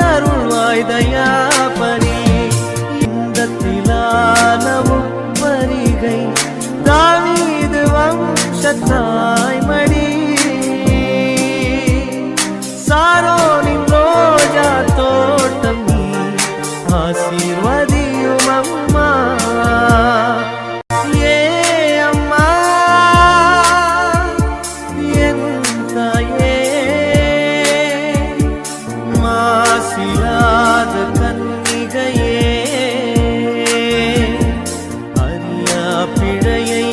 அருள்வாய் தயாபனி இந்த திலானவும் வருகை. தாவீது வம்சத்தாய் மடி சாரோனின் ரோஜா தோட்டம் நீ. ஆசீர்வதியும் அம்மா. பிழையை